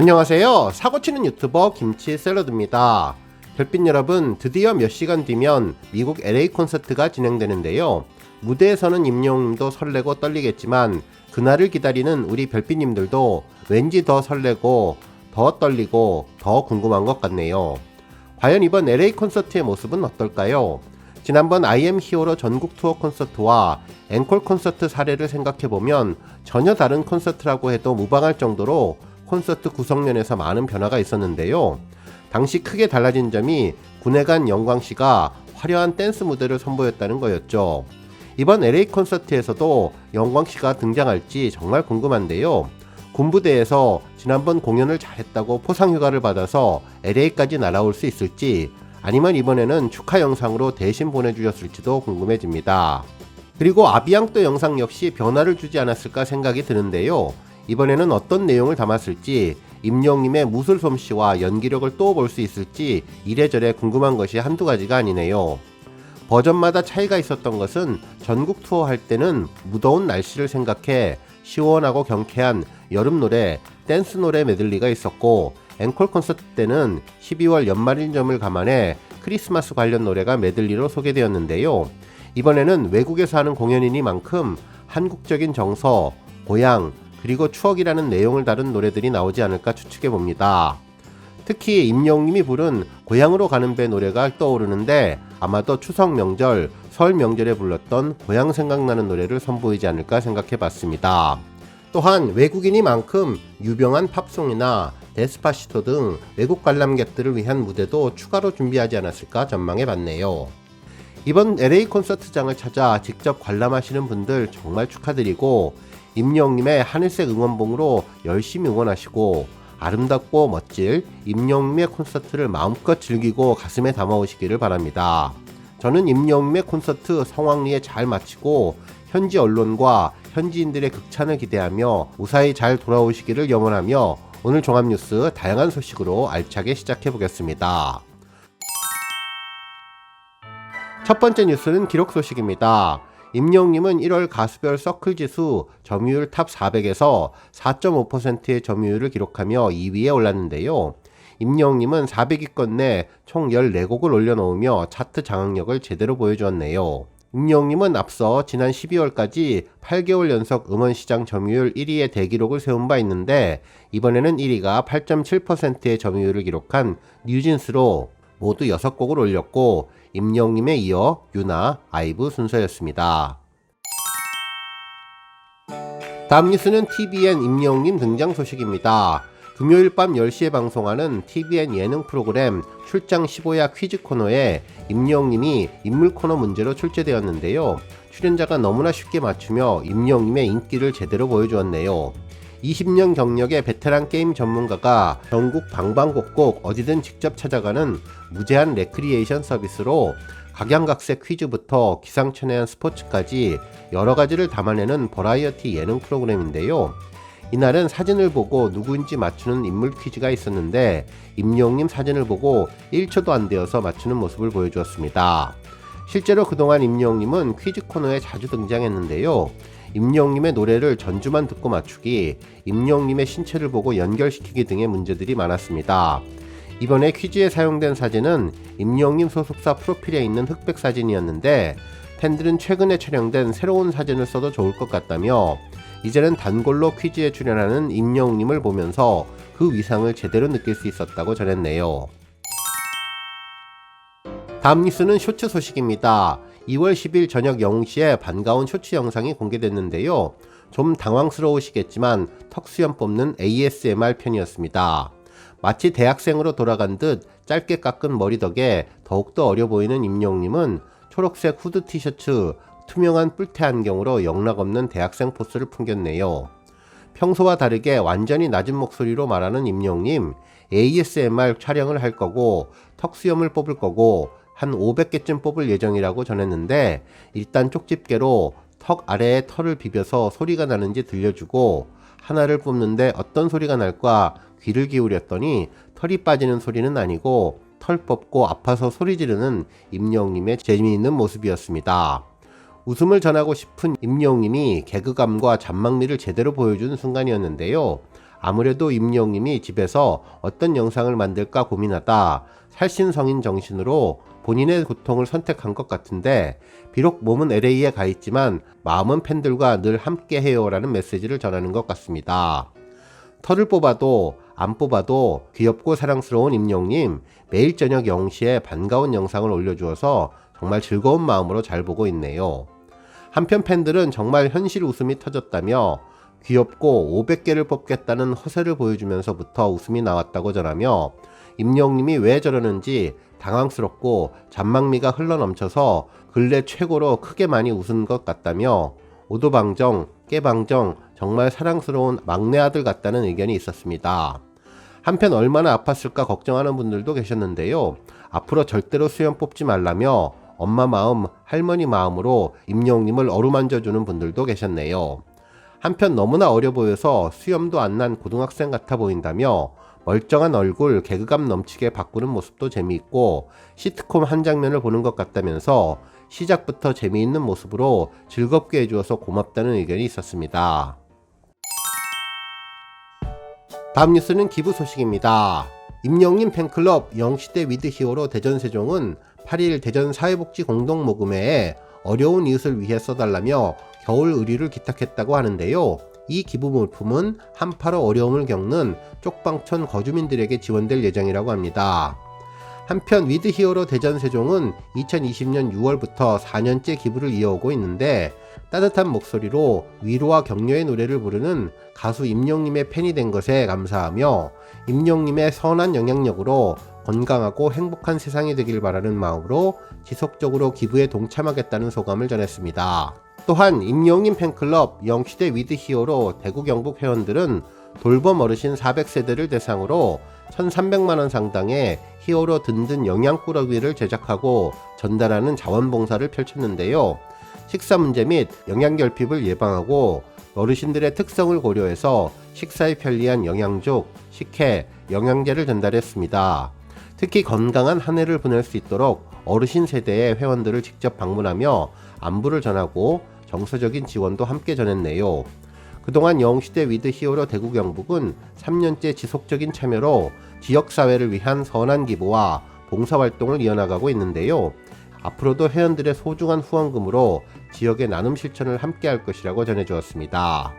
안녕하세요. 사고치는 유튜버 김치 샐러드입니다. 별빛 여러분, 드디어 몇 시간 뒤면 미국 LA 콘서트가 진행되는데요. 무대에서는 임영웅도 설레고 떨리겠지만 그날을 기다리는 우리 별빛님들도 왠지 더 설레고 더 떨리고 더 궁금한 것 같네요. 과연 이번 LA 콘서트의 모습은 어떨까요? 지난번 IM 히어로 전국 투어 콘서트와 앵콜 콘서트 사례를 생각해보면 전혀 다른 콘서트라고 해도 무방할 정도로 콘서트 구성면에서 많은 변화가 있었는데요. 당시 크게 달라진 점이 군의관 영광 씨가 화려한 댄스 무대를 선보였다는 거였죠. 이번 LA 콘서트에서도 영광 씨가 등장할지 정말 궁금한데요. 군부대에서 지난번 공연을 잘했다고 포상 휴가를 받아서 LA까지 날아올 수 있을지 아니면 이번에는 축하 영상으로 대신 보내주셨을지도 궁금해집니다. 그리고 아비앙또 영상 역시 변화를 주지 않았을까 생각이 드는데요. 이번에는 어떤 내용을 담았을지 임영님의 무술 솜씨와 연기력을 또 볼 수 있을지 이래저래 궁금한 것이 한두 가지가 아니네요. 버전마다 차이가 있었던 것은 전국 투어 할 때는 무더운 날씨를 생각해 시원하고 경쾌한 여름 노래, 댄스 노래 메들리가 있었고 앵콜 콘서트 때는 12월 연말인 점을 감안해 크리스마스 관련 노래가 메들리로 소개되었는데요. 이번에는 외국에서 하는 공연이니만큼 한국적인 정서, 고향, 그리고 추억이라는 내용을 다룬 노래들이 나오지 않을까 추측해 봅니다. 특히 임영님이 부른 고향으로 가는 배 노래가 떠오르는데 아마도 추석 명절, 설 명절에 불렀던 고향 생각나는 노래를 선보이지 않을까 생각해 봤습니다. 또한 외국인이만큼 유명한 팝송이나 데스파시토 등 외국 관람객들을 위한 무대도 추가로 준비하지 않았을까 전망해 봤네요. 이번 LA 콘서트장을 찾아 직접 관람하시는 분들 정말 축하드리고 임영님의 하늘색 응원봉으로 열심히 응원하시고 아름답고 멋질 임영님의 콘서트를 마음껏 즐기고 가슴에 담아오시기를 바랍니다. 저는 임영님의 콘서트 성황리에 잘 마치고 현지 언론과 현지인들의 극찬을 기대하며 무사히 잘 돌아오시기를 염원하며 오늘 종합뉴스 다양한 소식으로 알차게 시작해 보겠습니다. 첫 번째 뉴스는 기록 소식입니다. 임영님은 1월 가수별 서클 지수 점유율 탑 400에서 4.5%의 점유율을 기록하며 2위에 올랐는데요. 임영님은 400위권 내 총 14곡을 올려놓으며 차트 장악력을 제대로 보여주었네요. 임영님은 앞서 지난 12월까지 8개월 연속 음원시장 점유율 1위의 대기록을 세운 바 있는데 이번에는 1위가 8.7%의 점유율을 기록한 뉴진스로 모두 6곡을 올렸고 임영님에 이어 유나, 아이브 순서였습니다. 다음 뉴스는 TVN 임영님 등장 소식입니다. 금요일 밤 10시에 방송하는 TVN 예능 프로그램 출장 15야 퀴즈 코너에 임영님이 인물 코너 문제로 출제되었는데요. 출연자가 너무나 쉽게 맞추며 임영님의 인기를 제대로 보여주었네요. 20년 경력의 베테랑 게임 전문가가 전국 방방곡곡 어디든 직접 찾아가는 무제한 레크리에이션 서비스로 각양각색 퀴즈부터 기상천외한 스포츠까지 여러 가지를 담아내는 버라이어티 예능 프로그램인데요. 이날은 사진을 보고 누구인지 맞추는 인물 퀴즈가 있었는데 임영님 사진을 보고 1초도 안 되어서 맞추는 모습을 보여주었습니다. 실제로 그동안 임영님은 퀴즈 코너에 자주 등장했는데요. 임영님의 노래를 전주만 듣고 맞추기, 임영님의 신체를 보고 연결시키기 등의 문제들이 많았습니다. 이번에 퀴즈에 사용된 사진은 임영님 소속사 프로필에 있는 흑백 사진이었는데 팬들은 최근에 촬영된 새로운 사진을 써도 좋을 것 같다며 이제는 단골로 퀴즈에 출연하는 임영웅님을 보면서 그 위상을 제대로 느낄 수 있었다고 전했네요. 다음 뉴스는 쇼츠 소식입니다. 2월 10일 저녁 0시에 반가운 쇼츠 영상이 공개됐는데요. 좀 당황스러우시겠지만 턱수염 뽑는 ASMR 편이었습니다. 마치 대학생으로 돌아간 듯 짧게 깎은 머리 덕에 더욱더 어려 보이는 임영님은 초록색 후드 티셔츠, 투명한 뿔테 안경으로 영락없는 대학생 포스를 풍겼네요. 평소와 다르게 완전히 낮은 목소리로 말하는 임영님, ASMR 촬영을 할 거고 턱수염을 뽑을 거고 한 500개쯤 뽑을 예정이라고 전했는데 일단 쪽집게로 턱 아래에 털을 비벼서 소리가 나는지 들려주고 하나를 뽑는데 어떤 소리가 날까 귀를 기울였더니 털이 빠지는 소리는 아니고 털 뽑고 아파서 소리 지르는 임영님의 재미있는 모습이었습니다. 웃음을 전하고 싶은 임영웅님이 개그감과 잔망미를 제대로 보여준 순간이었는데요. 아무래도 임영님이 집에서 어떤 영상을 만들까 고민하다 살신성인 정신으로 본인의 고통을 선택한 것 같은데 비록 몸은 LA에 가 있지만 마음은 팬들과 늘 함께 해요라는 메시지를 전하는 것 같습니다. 털을 뽑아도 안 뽑아도 귀엽고 사랑스러운 임영님 매일 저녁 0시에 반가운 영상을 올려주어서 정말 즐거운 마음으로 잘 보고 있네요. 한편 팬들은 정말 현실 웃음이 터졌다며 귀엽고 500개를 뽑겠다는 허세를 보여주면서부터 웃음이 나왔다고 전하며 임영님이 왜 저러는지 당황스럽고 잔망미가 흘러넘쳐서 근래 최고로 크게 많이 웃은 것 같다며 오도방정, 깨방정 정말 사랑스러운 막내 아들 같다는 의견이 있었습니다. 한편 얼마나 아팠을까 걱정하는 분들도 계셨는데요. 앞으로 절대로 수염 뽑지 말라며 엄마 마음, 할머니 마음으로 임영님을 어루만져주는 분들도 계셨네요. 한편 너무나 어려 보여서 수염도 안 난 고등학생 같아 보인다며 멀쩡한 얼굴 개그감 넘치게 바꾸는 모습도 재미있고 시트콤 한 장면을 보는 것 같다면서 시작부터 재미있는 모습으로 즐겁게 해주어서 고맙다는 의견이 있었습니다. 다음 뉴스는 기부 소식입니다. 임영님 팬클럽 영시대 위드 히어로 대전 세종은 8일 대전 사회복지 공동 모금회에 어려운 이웃을 위해 써달라며 겨울 의류를 기탁했다고 하는데요. 이 기부 물품은 한파로 어려움을 겪는 쪽방촌 거주민들에게 지원될 예정이라고 합니다. 한편 위드 히어로 대전 세종은 2020년 6월부터 4년째 기부를 이어오고 있는데 따뜻한 목소리로 위로와 격려의 노래를 부르는 가수 임영님의 팬이 된 것에 감사하며 임영님의 선한 영향력으로 건강하고 행복한 세상이 되길 바라는 마음으로 지속적으로 기부에 동참하겠다는 소감을 전했습니다. 또한 임영님 팬클럽 영시대 위드 히어로 대구 경북 회원들은 돌봄 어르신 400세대를 대상으로 1,300만원 상당의 히어로 든든 영양꾸러기를 제작하고 전달하는 자원봉사를 펼쳤는데요. 식사 문제 및 영양결핍을 예방하고 어르신들의 특성을 고려해서 식사에 편리한 영양죽, 식혜, 영양제를 전달했습니다. 특히 건강한 한 해를 보낼 수 있도록 어르신 세대의 회원들을 직접 방문하며 안부를 전하고 정서적인 지원도 함께 전했네요. 그동안 영시대 위드 히어로 대구 경북은 3년째 지속적인 참여로 지역사회를 위한 선한 기부와 봉사활동을 이어나가고 있는데요. 앞으로도 회원들의 소중한 후원금으로 지역의 나눔 실천을 함께 할 것이라고 전해주었습니다.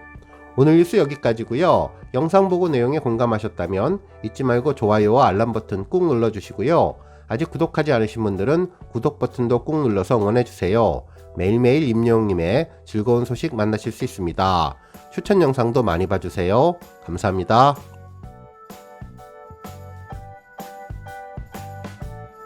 오늘 뉴스 여기까지고요. 영상 보고 내용에 공감하셨다면 잊지 말고 좋아요와 알람 버튼 꾹 눌러주시고요. 아직 구독하지 않으신 분들은 구독 버튼도 꾹 눌러서 응원해주세요. 매일매일 임영님의 즐거운 소식 만나실 수 있습니다. 추천 영상도 많이 봐주세요. 감사합니다.